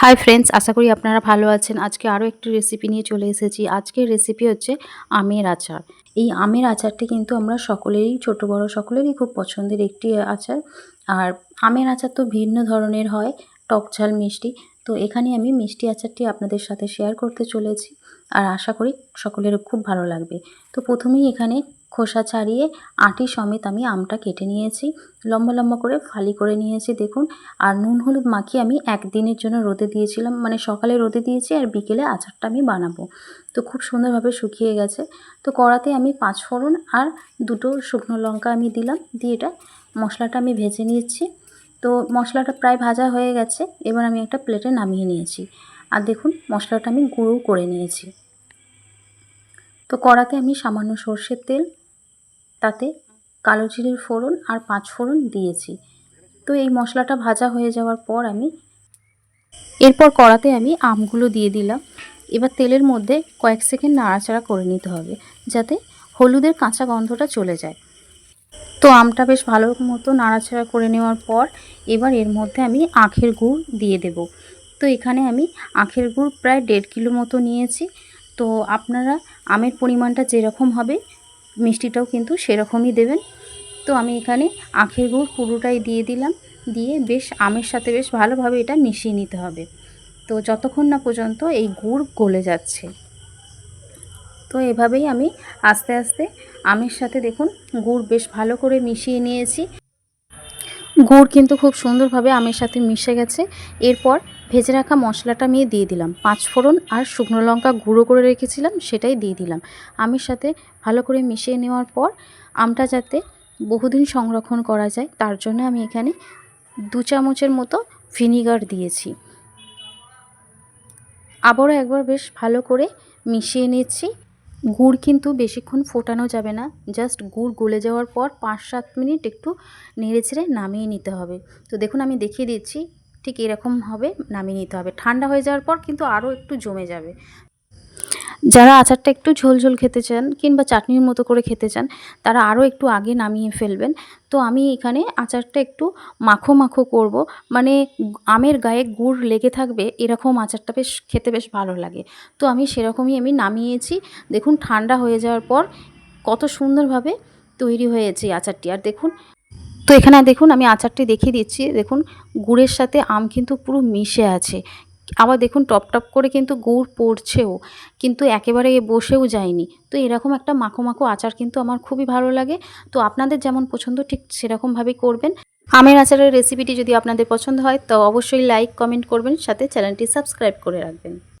Hi friends আশা করি আপনারা ভালো আছেন। আজকে আরও একটি রেসিপি নিয়ে চলে এসেছি। আজকের রেসিপি হচ্ছে আমের আচার। এই আমের আচারটি কিন্তু আমরা সকলেরই ছোট, বড় সকলেরই খুব পছন্দের একটি আচার। আর আমের আচার তো ভিন্ন ধরনের হয়, টক ঝাল মিষ্টি। তো এখানে আমি মিষ্টি আচারটি আপনাদের সাথে শেয়ার করতে চলেছি। আর আশা করি সকলের খুব ভালো লাগবে। তো প্রথমেই এখানে খোসা ছাড়িয়ে আটি সমেত আমি আমটা কেটে নিয়েছি। লম্বা লম্বা করে ফালি করে নিয়েছি, দেখুন। আর নুন হলুদ মাখিয়ে আমি একদিনের জন্য রোদে দিয়েছিলাম। মানে সকালে রোদে দিয়েছি আর বিকেলে আচারটা আমি বানাবো। তো খুব সুন্দরভাবে শুকিয়ে গেছে। তো কড়াতে আমি পাঁচ ফোড়ন আর দুটো শুকনো লঙ্কা আমি দিলাম। দিয়ে এটা মশলাটা আমি ভেজে নিয়েছি তো মশলাটা প্রায় ভাজা হয়ে গেছে। এবার আমি একটা প্লেটে নামিয়ে নিয়েছি। আর দেখুন, মশলাটা আমি গুঁড়ো করে নিয়েছি। তো কড়াতে আমি সামান্য সর্ষের তেল তাতে কালো জিরের ফোড়ন আর পাঁচ ফোড়ন দিয়েছি। তো এই মশলাটা ভাজা হয়ে যাওয়ার পর আমি এরপর কড়াতে আমি আমগুলো দিয়ে দিলাম। এবার তেলের মধ্যে কয়েক সেকেন্ড নাড়াচাড়া করে নিতে হবে যাতে হলুদের কাঁচা গন্ধটা চলে যায়। তো আমটা বেশ ভালো মতো নাড়াচাড়া করে নেওয়ার পর এবার এর মধ্যে আমি আখের গুড় দিয়ে দেব। তো এখানে আমি আখের গুড় প্রায় দেড় কিলো মতো নিয়েছি। তো আপনারা আমের পরিমাণটা যেরকম হবে মিষ্টিটাও কিন্তু সেরকমই দেবেন। তো আমি এখানে আখের গুড় পুরোটাই দিয়ে দিলাম। দিয়ে বেশ আমের সাথে বেশ ভালোভাবে এটা মিশিয়ে নিতে হবে। তো যতক্ষণ না পর্যন্ত এই গুড় গলে যাচ্ছে। তো এভাবেই আমি আস্তে আস্তে আমের সাথে দেখুন গুড় বেশ ভালো করে মিশিয়ে নিয়েছি। গুড় কিন্তু খুব সুন্দরভাবে আমের সাথে মিশে গেছে। এরপর ভেজে রাখা মশলাটা আমি দিয়ে দিলাম। পাঁচ ফোড়ন আর শুকনো লঙ্কা গুঁড়ো করে রেখেছিলাম, সেটাই দিয়ে দিলাম। আমের সাথে ভালো করে মিশিয়ে নেওয়ার পর আমটা যাতে বহুদিন সংরক্ষণ করা যায়, তার জন্য আমি এখানে দু চামচের মতো ভিনিগার দিয়েছি। আবারও একবার বেশ ভালো করে মিশিয়ে নিচ্ছি। গুড় কিন্তু বেশিক্ষণ ফোটানো যাবে না, জাস্ট গুড় গলে যাওয়ার পর পাঁচ সাত মিনিট একটু নেড়ে ছেড়ে নামিয়ে নিতে হবে। তো দেখুন, আমি দেখিয়ে দিচ্ছি ঠিক এরকম হবে, নামিয়ে নিতে হবে। ঠান্ডা হয়ে যাওয়ার পর কিন্তু আরও একটু জমে যাবে। যারা আচারটা একটু ঝোল ঝোল খেতে চান কিংবা চাটনির মতো করে খেতে চান, তারা আরও একটু আগে নামিয়ে ফেলবেন। তো আমি এখানে আচারটা একটু মাখো মাখো করব। মানে আমের গায়ে গুড় লেগে থাকবে, এরকম আচারটা বেশ খেতে বেশ ভালো লাগে। তো আমি সেরকমই আমি নামিয়েছি। দেখুন ঠান্ডা হয়ে যাওয়ার পর কত সুন্দরভাবে তৈরি হয়েছে আচারটি। আর দেখুন তো এখানে দেখুন, আমি আচারটি দেখিয়ে দিচ্ছি। দেখুন, গুড়ের সাথে আম কিন্তু পুরো মিশে আছে। আবার দেখুন, টপ টপ করে কিন্তু গুড় পড়ছেও, কিন্তু একেবারে বসেও যায়নি। তো এরকম একটা মাখো মাখো আচার কিন্তু আমার খুবই ভালো লাগে। তো আপনাদের যেমন পছন্দ, ঠিক সেরকমভাবেই করবেন। আমের আচারের রেসিপিটি যদি আপনাদের পছন্দ হয়, তো অবশ্যই লাইক, কমেন্ট করবেন। সাথে চ্যানেলটি সাবস্ক্রাইব করে রাখবেন।